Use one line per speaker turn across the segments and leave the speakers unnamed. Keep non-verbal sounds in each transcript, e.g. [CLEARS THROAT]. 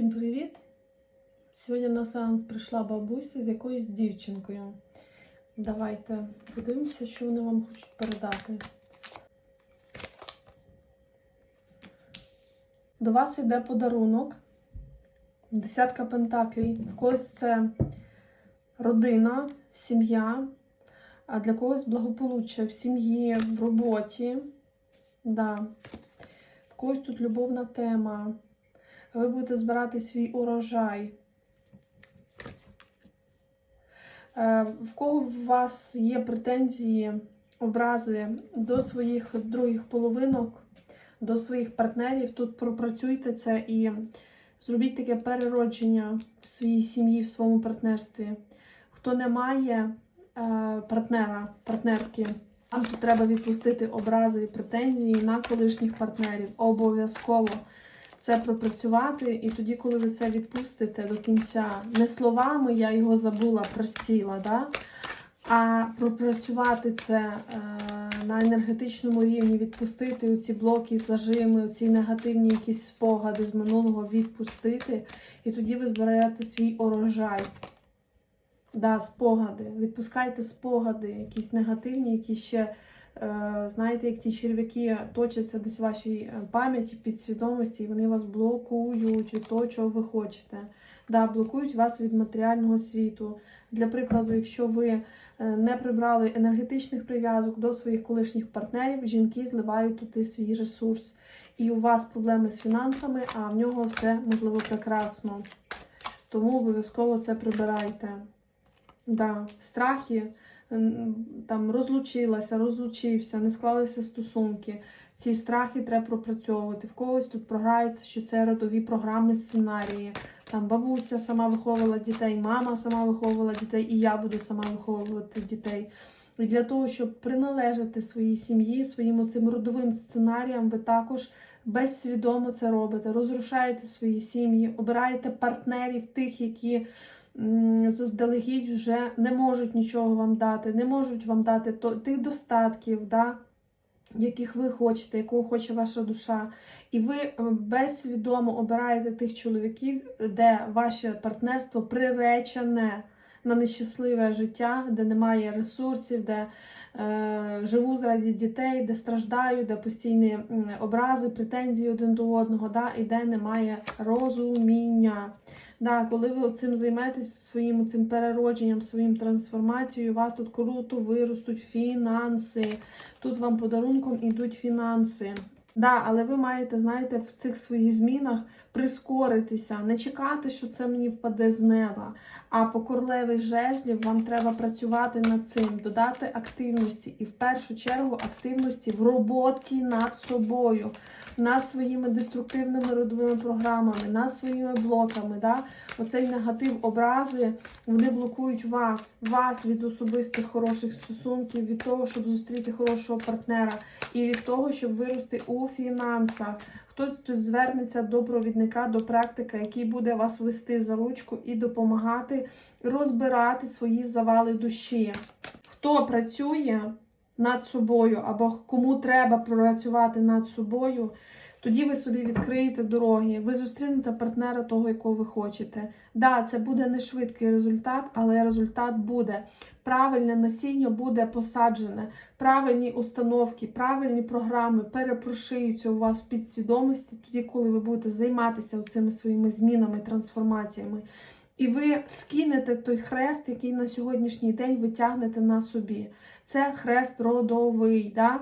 Всім привіт! Сьогодні на сеанс прийшла бабуся з якоюсь дівчинкою. Давайте подивимося, що вони вам хочуть передати. До вас йде подарунок. Десятка пентаклей. В когось це родина, сім'я, а для когось благополуччя в сім'ї, в роботі. Да. В когось тут любовна тема. Ви будете збирати свій урожай. Е, В кого у вас є претензії, образи до своїх других половинок, до своїх партнерів, тут пропрацюйте це і зробіть таке переродження в своїй сім'ї, в своєму партнерстві. Хто не має е, партнера, партнерки, вам тут треба відпустити образи і претензії на колишніх партнерів. Обов'язково це пропрацювати, і тоді, коли ви це відпустите до кінця, не словами я його забула, простіла, да? а пропрацювати це е, на енергетичному рівні, відпустити ці блоки, зажими, ці негативні якісь спогади з минулого відпустити, і тоді ви зберете свій урожай. Да, спогади. Відпускайте спогади, якісь негативні, які ще. Е, знаєте, як ті черв'яки точаться десь в вашій е, пам'яті, підсвідомості, і вони вас блокують від того, чого ви хочете. Да, Блокують вас від матеріального світу. Для прикладу, якщо ви е, не прибрали енергетичних прив'язок до своїх колишніх партнерів, жінки зливають туди свій ресурс. І у вас проблеми з фінансами, а в нього все можливо прекрасно. Тому обов'язково це прибирайте. Да, Страхи там розлучилася, розлучився, не склалися стосунки. Ці страхи треба пропрацьовувати. В когось тут програється, що це родові програми, сценарії. Там бабуся сама виховувала дітей, мама сама виховувала дітей, і я буду сама виховувати дітей. І для того, щоб приналежати своїй сім'ї, своїм цим родовим сценаріям, ви також безсвідомо це робите. Розрушаєте свої сім'ї, обираєте партнерів тих, які заздалегідь вже не можуть нічого вам дати, не можуть вам дати тих достатків, да, яких ви хочете, якого хоче ваша душа. І ви е, безсвідомо обираєте тих чоловіків, де ваше партнерство приречене на нещасливе життя, де немає ресурсів, де е, живу заради дітей, де страждаю, де постійні образи, претензії один до одного, да, і де немає розуміння. Да, Коли ви цим займетесь своїм цим переродженням, своїм трансформацією, у вас тут круто виростуть фінанси. Тут вам подарунком ідуть фінанси. Да, але ви маєте, знаєте, в цих своїх змінах прискоритися, не чекати, що це мені впаде з неба. А по королеві жезлів вам треба працювати над цим, додати активності. І в першу чергу активності в роботі над собою, над своїми деструктивними родовими програмами, над своїми блоками. Да? Оцей негатив, образи, вони блокують вас, вас від особистих хороших стосунків, від того, щоб зустріти хорошого партнера, і від того, щоб вирости у фінансах. Хтось звернеться до провідника, до практика, який буде вас вести за ручку і допомагати розбирати свої завали душі. Хто працює над собою, або кому треба працювати над собою, тоді ви собі відкриєте дороги, ви зустрінете партнера того, якого ви хочете. Да, це буде не швидкий результат, але результат буде. Правильне насіння буде посаджене, правильні установки, правильні програми перепрошуються у вас в підсвідомості, тоді, коли ви будете займатися цими своїми змінами, трансформаціями. І ви скинете той хрест, який на сьогоднішній день ви тягнете на собі. Це хрест родовий. Да?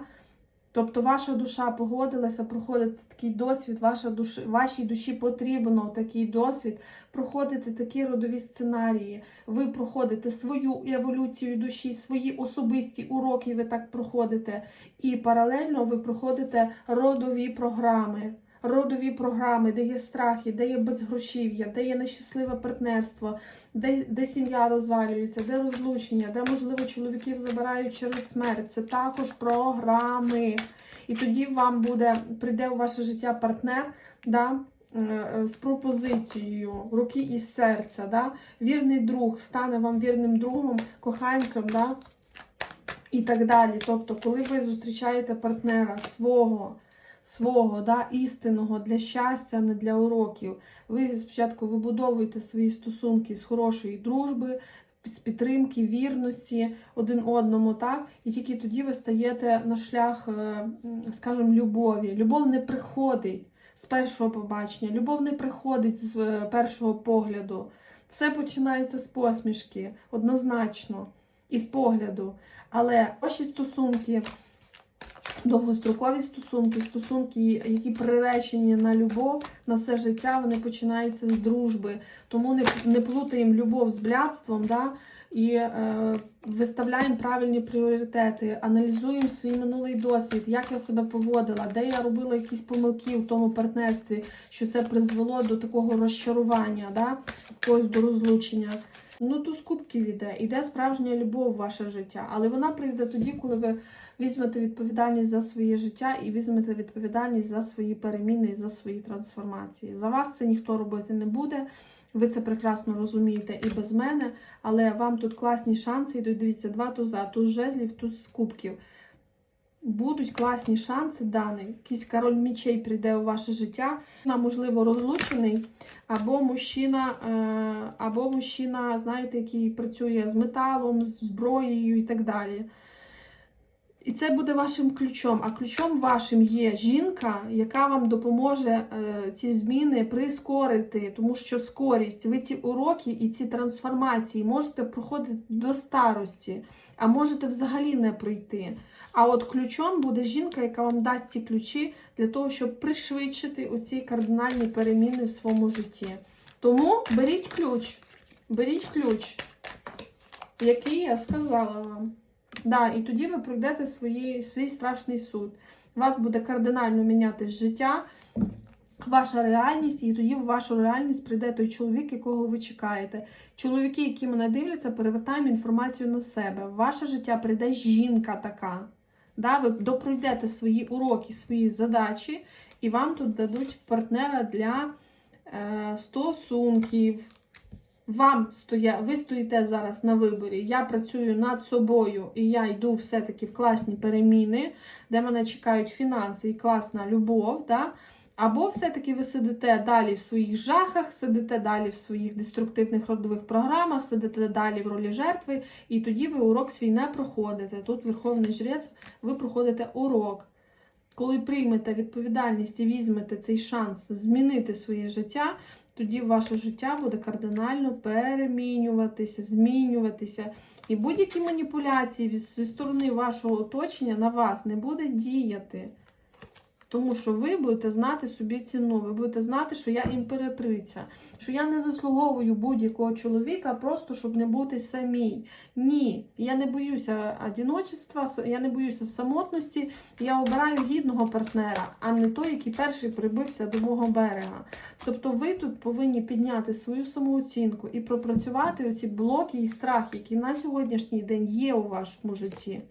Тобто ваша душа погодилася проходити такий досвід, ваша душ, вашій душі потрібно такий досвід, проходити такі родові сценарії. Ви проходите свою еволюцію душі, свої особисті уроки, ви так проходите. І паралельно ви проходите родові програми. Родові програми, де є страхи, де є безгрошів'я, де є нещасливе партнерство, де де сім'я розвалюється, де розлучення, де, можливо, чоловіків забирають через смерть. Це також програми. І тоді вам буде, прийде у ваше життя партнер да, е, з пропозицією руки і серця. Да, Вірний друг стане вам вірним другом, коханцем. да, І так далі. Тобто, коли ви зустрічаєте партнера свого свого да, істинного для щастя, не для уроків. Ви спочатку вибудовуєте свої стосунки з хорошої дружби, з підтримки, вірності один одному, так? І тільки тоді ви стаєте на шлях, е, скажімо, любові. Любов не приходить з першого побачення, любов не приходить з е, першого погляду. Все починається з посмішки, однозначно, і з погляду. Але ваші стосунки, довгострокові стосунки, стосунки, які приречені на любов, на все життя, вони починаються з дружби. Тому не, не плутаємо любов з блядством, да? і е, виставляємо правильні пріоритети, аналізуємо свій минулий досвід, як я себе поводила, де я робила якісь помилки в тому партнерстві, що це призвело до такого розчарування, да? когось до розлучення. Ну, то з кубків іде, іде справжня любов в ваше життя, але вона прийде тоді, коли ви візьмете відповідальність за своє життя і візьмете відповідальність за свої переміни і за свої трансформації. За вас це ніхто робити не буде. Ви це прекрасно розумієте і без мене, але вам тут класні шанси йдуть. Дивіться, два туза, туз жезлів, туз з кубків. Будуть класні шанси дані. Якийсь король мічей прийде у ваше життя. Можливо, розлучений, або мужчина, е, або мужчина, знаєте, який працює з металом, з зброєю і так далі. І це буде вашим ключом. А ключом вашим є жінка, яка вам допоможе е, ці зміни прискорити, тому що скорість, ви ці уроки і ці трансформації можете проходити до старості, а можете взагалі не пройти. А от ключом буде жінка, яка вам дасть ці ключі для того, щоб пришвидшити оці кардинальні переміни в своєму житті. Тому беріть ключ, беріть ключ, який я сказала вам. Да, і тоді ви пройдете свої, свій страшний суд. У вас буде кардинально мінятись життя, ваша реальність, і тоді в вашу реальність прийде той чоловік, якого ви чекаєте. Чоловіки, які мене дивляться, перевертаємо інформацію на себе. В ваше життя прийде жінка така. Да, ви допройдете свої уроки, свої задачі, і вам тут дадуть партнера для е, стосунків. Вам стоя... ви стоїте зараз на виборі. Я працюю над собою і я йду все-таки в класні переміни, де мене чекають фінанси і класна любов. Да? Або все-таки ви сидите далі в своїх жахах, сидите далі в своїх деструктивних родових програмах, сидите далі в ролі жертви, і тоді ви урок свій не проходите. Тут Верховний Жрець, ви проходите урок. Коли приймете відповідальність і візьмете цей шанс змінити своє життя, тоді ваше життя буде кардинально перемінюватися, змінюватися. І будь-які маніпуляції зі сторони вашого оточення на вас не буде діяти. Тому що ви будете знати собі ціну, ви будете знати, що я імператриця, що я не заслуговую будь-якого чоловіка, просто щоб не бути самій. Ні, я не боюся одиночества, я не боюся самотності, я обираю гідного партнера, а не той, який перший прибився до мого берега. Тобто ви тут повинні підняти свою самооцінку і пропрацювати оці блоки і страхи, які на сьогоднішній день є у вашому житті.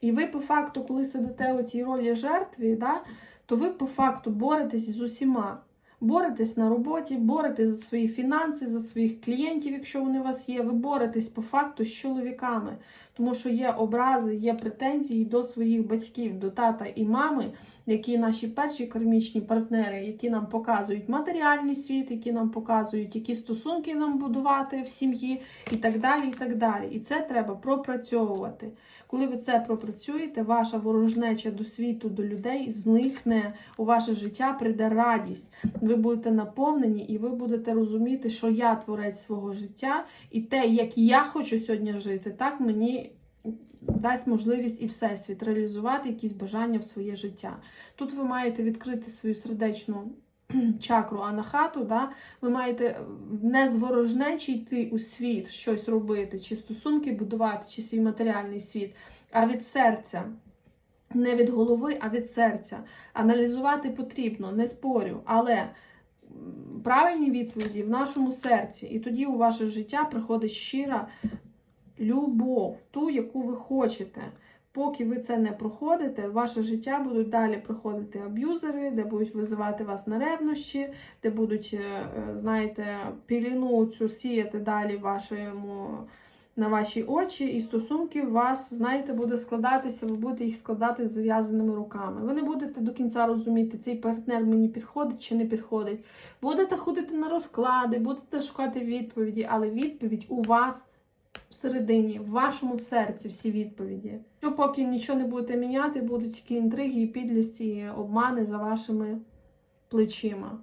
І ви, по факту, коли сидите у цій ролі жертві, да, то ви по факту боретесь з усіма. Боретесь на роботі, боретесь за свої фінанси, за своїх клієнтів, якщо вони у вас є. Ви боретесь по факту з чоловіками, тому що є образи, є претензії до своїх батьків, до тата і мами, які наші перші кармічні партнери, які нам показують матеріальний світ, які нам показують, які стосунки нам будувати в сім'ї, і так далі. І так далі. І це треба пропрацьовувати. Коли ви це пропрацюєте, ваша ворожнеча до світу, до людей зникне, у ваше життя прийде радість. Ви будете наповнені, і ви будете розуміти, що я творець свого життя, і те, як я хочу сьогодні жити, так мені дасть можливість і всесвіт реалізувати якісь бажання в своє життя. Тут ви маєте відкрити свою сердечну [CLEARS THROAT] чакру анахату, да? ви маєте не з ворожнечі йти у світ, щось робити, чи стосунки будувати, чи свій матеріальний світ, а від серця. Не від голови, а від серця. Аналізувати потрібно, не спорю, але правильні відповіді в нашому серці. І тоді у ваше життя приходить щира любов, ту, яку ви хочете. Поки ви це не проходите, в ваше життя будуть далі приходити аб'юзери, де будуть визивати вас на ревнощі, де будуть, е, е, знаєте, піліну цю сіяти далі вашому на ваші очі, і стосунки вас, знаєте, буде складатися, ви будете їх складати з зав'язаними руками. Ви не будете до кінця розуміти, цей партнер мені підходить чи не підходить. Будете ходити на розклади, будете шукати відповіді, але відповідь у вас всередині, в вашому серці всі відповіді. Що поки нічого не будете міняти, будуть тільки інтриги, і підлісті, і обмани за вашими плечима.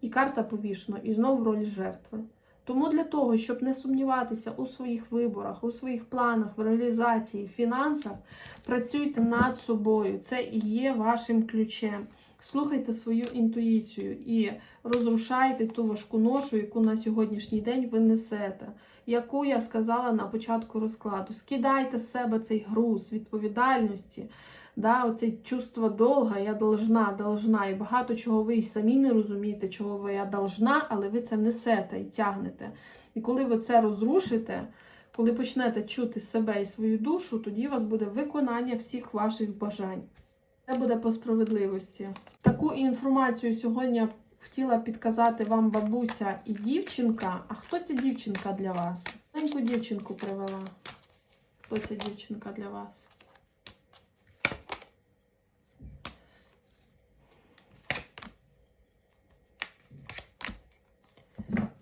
І карта повішено, і знову в ролі жертви. Тому для того, щоб не сумніватися у своїх виборах, у своїх планах, в реалізації, фінансах, працюйте над собою. Це і є вашим ключем. Слухайте свою інтуїцію і розрушайте ту важку ношу, яку на сьогоднішній день ви несете, яку я сказала на початку розкладу. Скидайте з себе цей груз відповідальності, да, оце чувство долга, я должна, должна. І багато чого ви й самі не розумієте, чого ви я должна, але ви це несете і тягнете. І коли ви це розрушите, коли почнете чути себе і свою душу, тоді у вас буде виконання всіх ваших бажань. Це буде по справедливості. Таку інформацію сьогодні хотіла підказати вам бабуся і дівчинка. А хто ця дівчинка для вас? Маленьку дівчинку привела. Хто ця дівчинка для вас?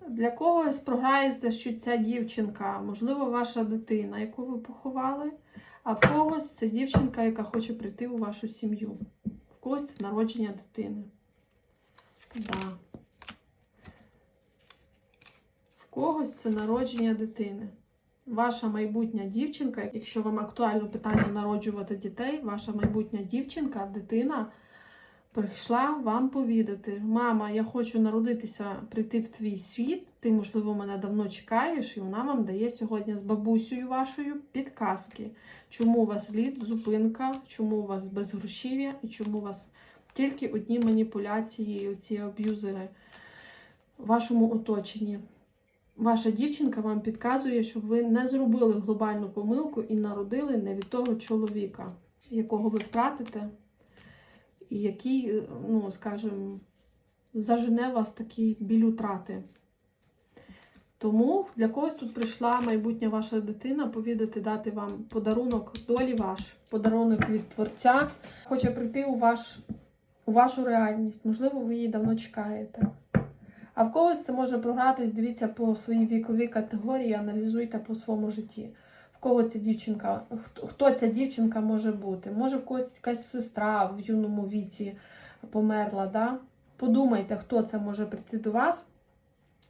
Для когось програється, що ця дівчинка, можливо, ваша дитина, яку ви поховали, а в когось це дівчинка, яка хоче прийти у вашу сім'ю. В когось це народження дитини. Да. В когось це народження дитини. Ваша майбутня дівчинка, якщо вам актуально питання народжувати дітей, ваша майбутня дівчинка, дитина прийшла вам повідати: Мама, я хочу народитися, прийти в твій світ. Ти, можливо, мене давно чекаєш, і вона вам дає сьогодні з бабусею вашою підказки, чому у вас лід, зупинка, чому у вас безгрошів'я і чому у вас тільки одні маніпуляції, оці аб'юзери в вашому оточенні. Ваша дівчинка вам підказує, щоб ви не зробили глобальну помилку і народили не від того чоловіка, якого ви втратите, який, ну, скажімо, зажене вас такі біль утрати. Тому для когось тут прийшла майбутня ваша дитина повідати, дати вам подарунок долі ваш, подарунок від Творця. Хоче прийти у, ваш, у вашу реальність. Можливо, ви її давно чекаєте. А в когось це може програтись, дивіться по своїй віковій категорії, аналізуйте по своєму житті. Кого ця дівчинка, хто ця дівчинка може бути? Може, в когось якась сестра в юному віці померла. Да? Подумайте, хто це може прийти до вас.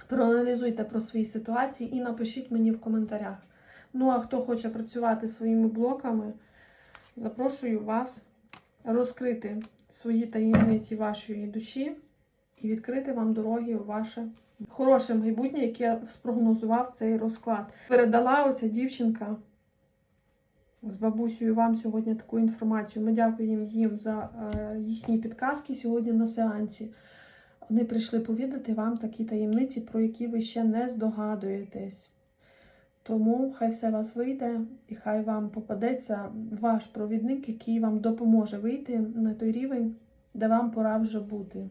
Проаналізуйте про свої ситуації і напишіть мені в коментарях. Ну, а хто хоче працювати своїми блоками, запрошую вас розкрити свої таємниці вашої душі і відкрити вам дороги у ваше хороше майбутнє, яке спрогнозував цей розклад. Передала оця дівчинка з бабусею вам сьогодні таку інформацію. Ми дякуємо їм за е, їхні підказки сьогодні на сеансі. Вони прийшли повідати вам такі таємниці, про які ви ще не здогадуєтесь. Тому хай все вас вийде, і хай вам попадеться ваш провідник, який вам допоможе вийти на той рівень, де вам пора вже бути.